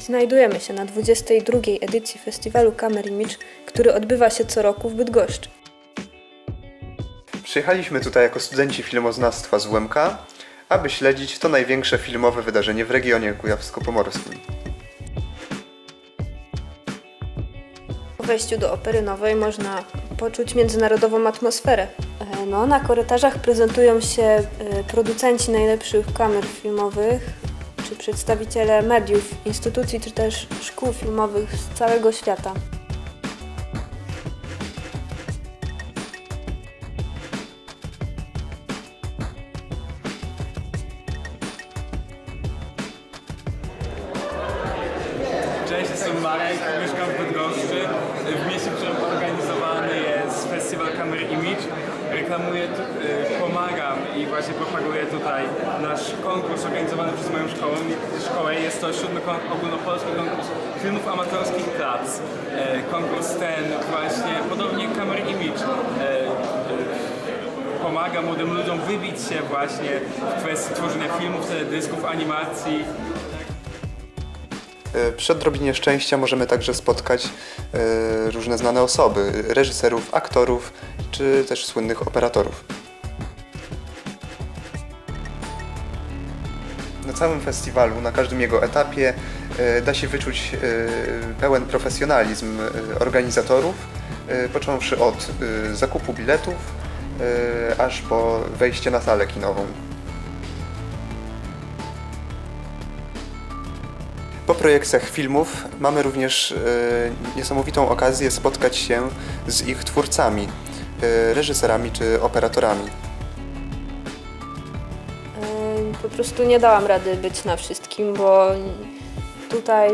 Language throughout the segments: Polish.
Znajdujemy się na 22. edycji festiwalu Kamer Image, który odbywa się co roku w Bydgoszczy. Przyjechaliśmy tutaj jako studenci filmoznawstwa z UMK, aby śledzić to największe filmowe wydarzenie w regionie kujawsko-pomorskim. Po wejściu do Opery Nowej można poczuć międzynarodową atmosferę. E, No, na korytarzach prezentują się e, producenci najlepszych kamer filmowych, czy przedstawiciele mediów, instytucji, czy też szkół filmowych z całego świata. Cześć, jestem Marek, mieszkam w Bydgoszczy, w mieście, w którym organizowany jest Festiwal Kamery Image. Reklamuję, tu- y, pomagam i właśnie propaguję tutaj nasz konkurs organizowany przez moją szkołę. szkołę. Jest to siódmy ogólnopolski konkurs filmów amatorskich Plac. E, Konkurs ten właśnie, podobnie jak Kamery Image, e, e, pomaga młodym ludziom wybić się właśnie w kwestii tworzenia filmów, teledysków, animacji. Przy odrobinie szczęścia możemy także spotkać różne znane osoby, reżyserów, aktorów, czy też słynnych operatorów. Na całym festiwalu, na każdym jego etapie e, da się wyczuć e, pełen profesjonalizm e, organizatorów, począwszy od zakupu biletów, aż po wejście na salę kinową. Po projekcjach filmów mamy również niesamowitą okazję spotkać się z ich twórcami, reżyserami czy operatorami. Prostu nie dałam rady być na wszystkim, bo tutaj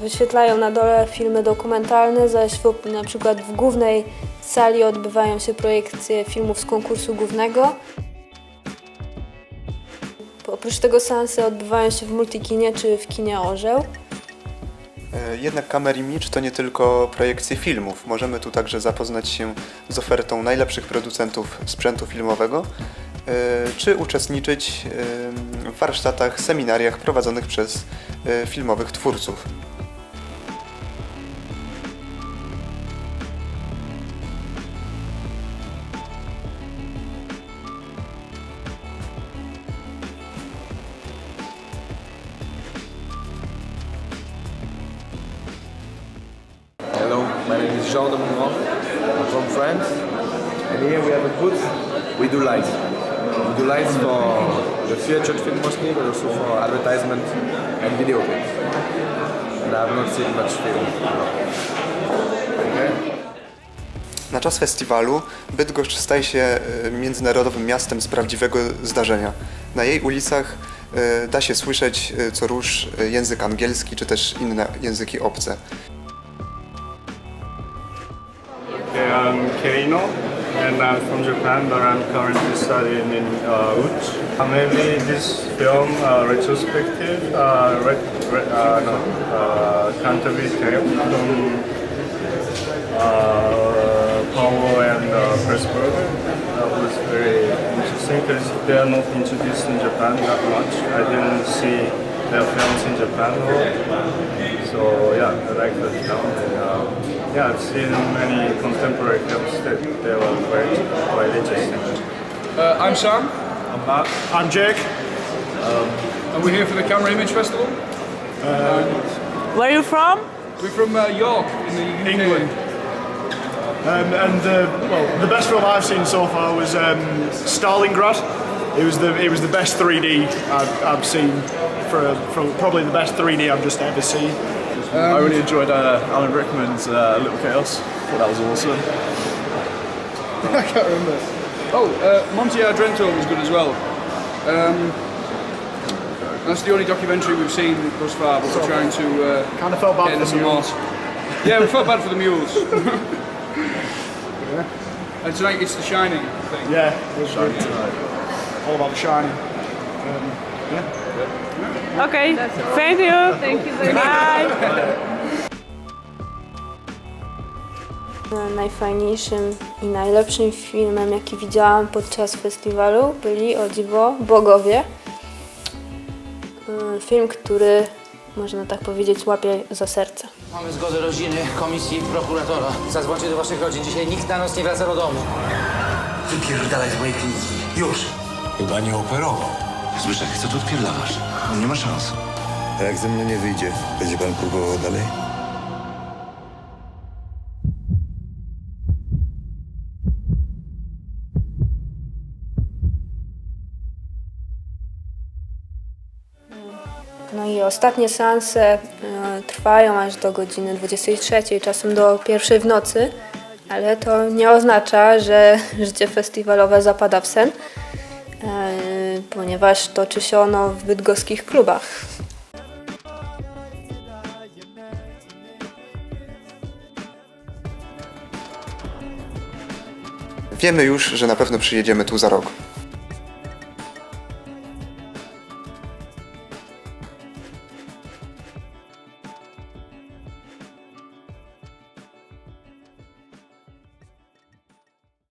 wyświetlają na dole filmy dokumentalne, zaś w, na przykład w głównej sali odbywają się projekcje filmów z konkursu głównego. Oprócz tego seansy odbywają się w Multikinie czy w kinie Orzeł. E, Jednak Camera Image to nie tylko projekcje filmów. Możemy tu także zapoznać się z ofertą najlepszych producentów sprzętu filmowego, czy uczestniczyć e, w warsztatach, seminariach prowadzonych przez e, filmowych twórców. Hello, my name is Jean de Mongrand. I'm from France. And here we have a booth. We do lights. Do lights for the featured film mostly, but also for advertisement and video clips. And I have not seen much film. Okay? Na czas festiwalu Bydgoszcz staje się e, międzynarodowym miastem z prawdziwego zdarzenia. Na jej ulicach e, da się słyszeć e, co róż język angielski czy też inne języki obce. Okay, I'm Keino, and I'm from Japan, but I'm currently studying in uh, Łódź. Uh, this film, uh, retrospective, uh, re- re- uh, no, uh, Canterbury Tale from uh, Paolo and uh, Pressburger. That was very interesting because they are not introduced in Japan that much. I didn't see their films in Japan. So yeah, I like that film. And, uh, yeah, I've seen many contemporary films that they were quite, quite interesting. Uh, I'm Sam, I'm Matt. I'm Jake. and we're here for the Camera Image Festival. Where are you from? We're from uh, York in the UK. England. Um, and uh, well, the best film I've seen so far was um, Stalingrad. It was the it was the best 3D I've, I've seen for, for probably the best 3D I've just ever seen. I really enjoyed uh, Alan Rickman's uh, Little Chaos. Thought that was awesome. I can't remember. Oh, uh, Monte Adrento was good as well. Um, that's the only documentary we've seen thus far, but we're trying to uh, Kind of felt bad for the some mules. Yeah, we felt bad for the mules. And tonight it's The Shining thing. Yeah, it was good. All about the shining. Um, yeah. Okay, thank you. Thank you very Bye. Najfajniejszym i najlepszym filmem, jaki widziałam podczas festiwalu, byli o dziwo Bogowie. Ym, Film, który można tak powiedzieć, łapie za serce. Mamy zgodę rodziny, komisji i prokuratora. Zadzwońcie do waszych rodzin. Dzisiaj nikt na noc nie wraca do domu. Wypierdalaj z mojej kliniki. Już. Chyba nie operował. Słyszę, co tu odpierdalasz? On nie ma szans. A jak ze mnie nie wyjdzie, będzie pan próbował dalej? No i ostatnie seanse e, trwają aż do godziny 23, czasem do pierwszej w nocy, ale to nie oznacza, że życie festiwalowe zapada w sen, ponieważ toczy się ono w bydgoskich klubach. Wiemy już, że na pewno przyjedziemy tu za rok.